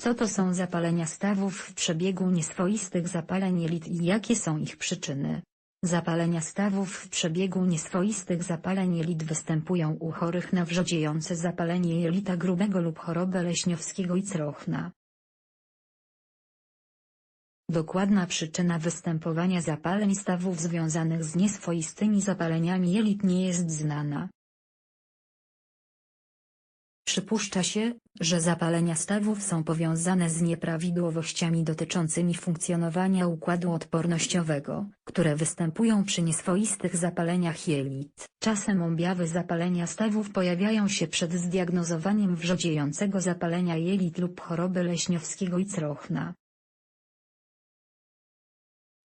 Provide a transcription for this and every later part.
Co to są zapalenia stawów w przebiegu nieswoistych zapaleń jelit i jakie są ich przyczyny? Zapalenia stawów w przebiegu nieswoistych zapaleń jelit występują u chorych na wrzodziejące zapalenie jelita grubego lub chorobę leśniowskiego i crochna. Dokładna przyczyna występowania zapaleń stawów związanych z nieswoistymi zapaleniami jelit nie jest znana. Przypuszcza się, że zapalenia stawów są powiązane z nieprawidłowościami dotyczącymi funkcjonowania układu odpornościowego, które występują przy nieswoistych zapaleniach jelit. Czasem objawy zapalenia stawów pojawiają się przed zdiagnozowaniem wrzodziejącego zapalenia jelit lub choroby leśniowskiego i crochna.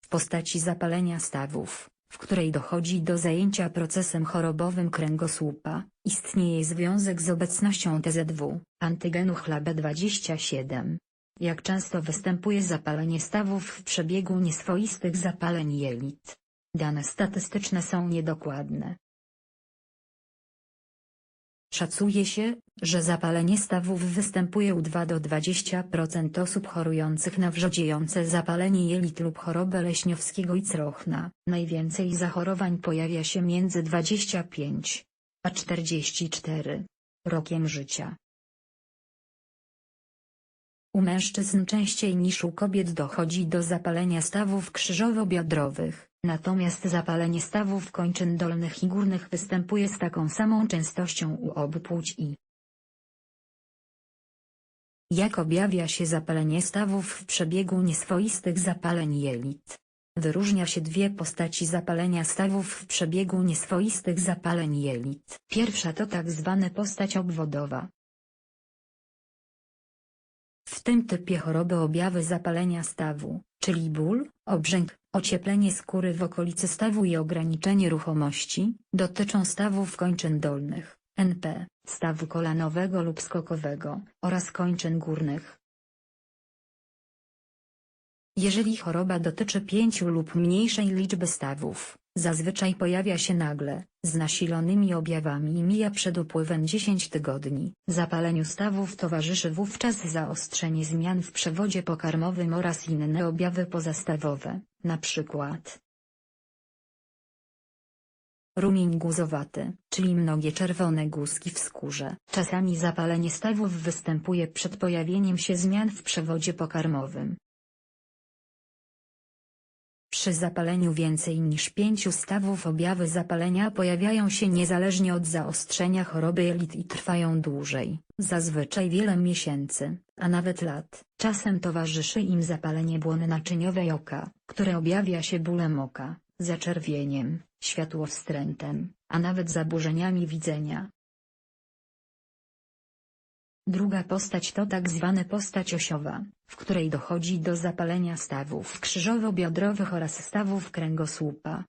W postaci zapalenia stawów, w której dochodzi do zajęcia procesem chorobowym kręgosłupa, istnieje związek z obecnością TZW, antygenu HLA-B27. Jak często występuje zapalenie stawów w przebiegu nieswoistych zapaleń jelit? Dane statystyczne są niedokładne. Szacuje się, że zapalenie stawów występuje u 2 do 20% osób chorujących na wrzodziejące zapalenie jelit lub chorobę leśniowskiego i crochna. Najwięcej zachorowań pojawia się między 25 a 44 rokiem życia. U mężczyzn częściej niż u kobiet dochodzi do zapalenia stawów krzyżowo-biodrowych, natomiast zapalenie stawów kończyn dolnych i górnych występuje z taką samą częstością u obu płci. Jak objawia się zapalenie stawów w przebiegu nieswoistych zapaleń jelit? Wyróżnia się dwie postaci zapalenia stawów w przebiegu nieswoistych zapaleń jelit. Pierwsza to tak zwana postać obwodowa. W tym typie choroby objawy zapalenia stawu, czyli ból, obrzęk, ocieplenie skóry w okolicy stawu i ograniczenie ruchomości, dotyczą stawów kończyn dolnych, NP, stawu kolanowego lub skokowego, oraz kończyn górnych. Jeżeli choroba dotyczy pięciu lub mniejszej liczby stawów, zazwyczaj pojawia się nagle, z nasilonymi objawami i mija przed upływem 10 tygodni. Zapaleniu stawów towarzyszy wówczas zaostrzenie zmian w przewodzie pokarmowym oraz inne objawy pozastawowe, np. Rumień guzowaty, czyli mnogie czerwone guzki w skórze. Czasami zapalenie stawów występuje przed pojawieniem się zmian w przewodzie pokarmowym. Przy zapaleniu więcej niż pięciu stawów objawy zapalenia pojawiają się niezależnie od zaostrzenia choroby jelit i trwają dłużej, zazwyczaj wiele miesięcy, a nawet lat. Czasem towarzyszy im zapalenie błony naczyniowej oka, które objawia się bólem oka, zaczerwieniem, światłowstrętem, a nawet zaburzeniami widzenia. Druga postać to tak zwana postać osiowa, w której dochodzi do zapalenia stawów krzyżowo-biodrowych oraz stawów kręgosłupa.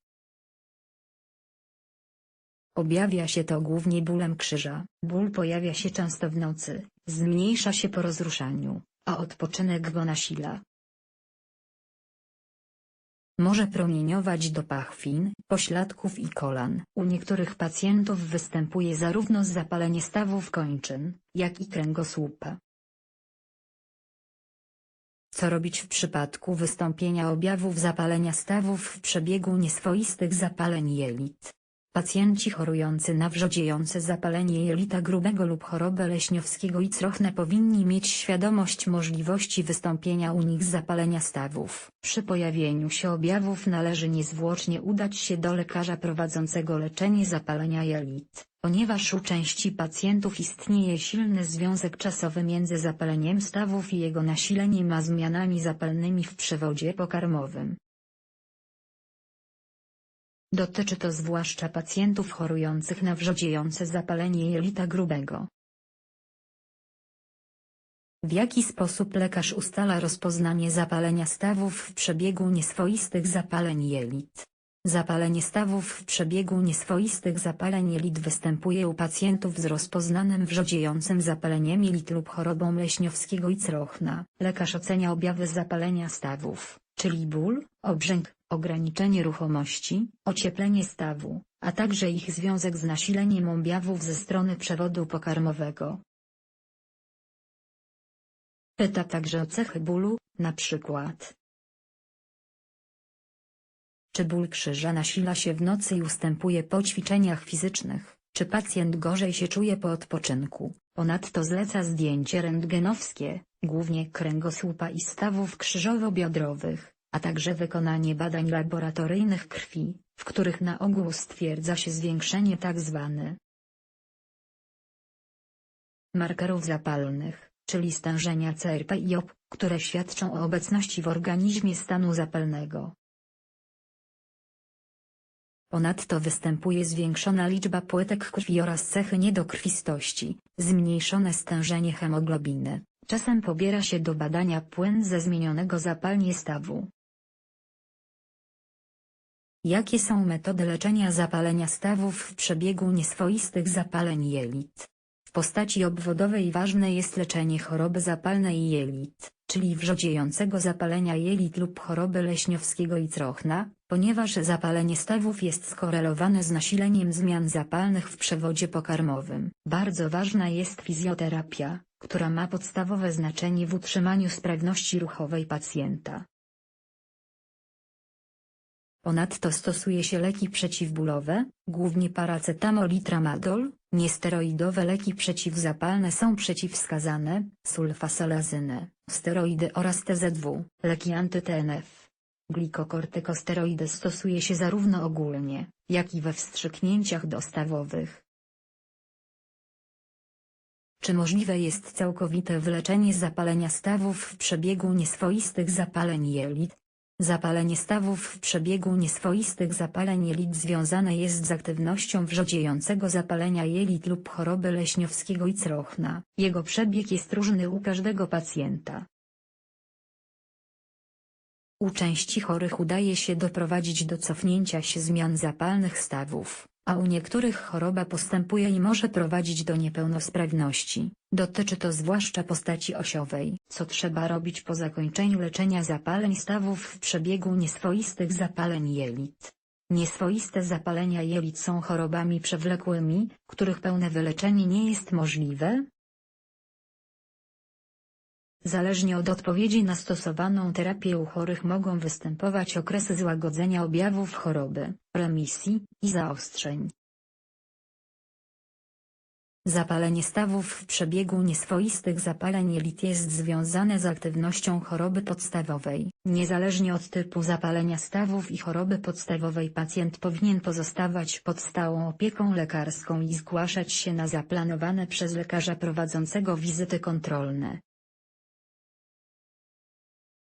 Objawia się to głównie bólem krzyża. Ból pojawia się często w nocy, zmniejsza się po rozruszaniu, a odpoczynek go nasila. Może promieniować do pachwin, pośladków i kolan. U niektórych pacjentów występuje zarówno zapalenie stawów kończyn, jak i kręgosłupa. Co robić w przypadku wystąpienia objawów zapalenia stawów w przebiegu nieswoistych zapaleń jelit? Pacjenci chorujący na wrzodziejące zapalenie jelita grubego lub chorobę leśniowskiego i crochne powinni mieć świadomość możliwości wystąpienia u nich zapalenia stawów. Przy pojawieniu się objawów należy niezwłocznie udać się do lekarza prowadzącego leczenie zapalenia jelit, ponieważ u części pacjentów istnieje silny związek czasowy między zapaleniem stawów i jego nasileniem a zmianami zapalnymi w przewodzie pokarmowym. Dotyczy to zwłaszcza pacjentów chorujących na wrzodziejące zapalenie jelita grubego. W jaki sposób lekarz ustala rozpoznanie zapalenia stawów w przebiegu nieswoistych zapaleń jelit? Zapalenie stawów w przebiegu nieswoistych zapaleń jelit występuje u pacjentów z rozpoznanym wrzodziejącym zapaleniem jelit lub chorobą leśniowskiego i crochna. Lekarz ocenia objawy zapalenia stawów, czyli ból, obrzęk, ograniczenie ruchomości, ocieplenie stawu, a także ich związek z nasileniem objawów ze strony przewodu pokarmowego. Pyta także o cechy bólu, na przykład. Czy ból krzyża nasila się w nocy i ustępuje po ćwiczeniach fizycznych, czy pacjent gorzej się czuje po odpoczynku? Ponadto zleca zdjęcie rentgenowskie, głównie kręgosłupa i stawów krzyżowo-biodrowych, a także wykonanie badań laboratoryjnych krwi, w których na ogół stwierdza się zwiększenie tzw. markerów zapalnych, czyli stężenia CRP i OP, które świadczą o obecności w organizmie stanu zapalnego. Ponadto występuje zwiększona liczba płytek krwi oraz cechy niedokrwistości, zmniejszone stężenie hemoglobiny. Czasem pobiera się do badania płyn ze zmienionego zapalnie stawu. Jakie są metody leczenia zapalenia stawów w przebiegu nieswoistych zapaleń jelit? W postaci obwodowej ważne jest leczenie choroby zapalnej jelit, czyli wrzodziejącego zapalenia jelit lub choroby leśniowskiego i trochna, ponieważ zapalenie stawów jest skorelowane z nasileniem zmian zapalnych w przewodzie pokarmowym. Bardzo ważna jest fizjoterapia, która ma podstawowe znaczenie w utrzymaniu sprawności ruchowej pacjenta. Ponadto stosuje się leki przeciwbólowe, głównie paracetamol i tramadol, niesteroidowe leki przeciwzapalne są przeciwwskazane, sulfasolazynę, steroidy oraz TZW, leki anty-TNF. Glikokortykosteroidy stosuje się zarówno ogólnie, jak i we wstrzyknięciach dostawowych. Czy możliwe jest całkowite wyleczenie zapalenia stawów w przebiegu nieswoistych zapaleń jelit? Zapalenie stawów w przebiegu nieswoistych zapaleń jelit związane jest z aktywnością wrzodziejącego zapalenia jelit lub choroby leśniowskiego i trochna. Jego przebieg jest różny u każdego pacjenta. U części chorych udaje się doprowadzić do cofnięcia się zmian zapalnych stawów, a u niektórych choroba postępuje i może prowadzić do niepełnosprawności. Dotyczy to zwłaszcza postaci osiowej. Co trzeba robić po zakończeniu leczenia zapaleń stawów w przebiegu nieswoistych zapaleń jelit? Nieswoiste zapalenia jelit są chorobami przewlekłymi, których pełne wyleczenie nie jest możliwe, Zależnie od odpowiedzi na stosowaną terapię u chorych mogą występować okresy złagodzenia objawów choroby, remisji i zaostrzeń. Zapalenie stawów w przebiegu nieswoistych zapaleń jelit jest związane z aktywnością choroby podstawowej. Niezależnie od typu zapalenia stawów i choroby podstawowej pacjent powinien pozostawać pod stałą opieką lekarską i zgłaszać się na zaplanowane przez lekarza prowadzącego wizyty kontrolne.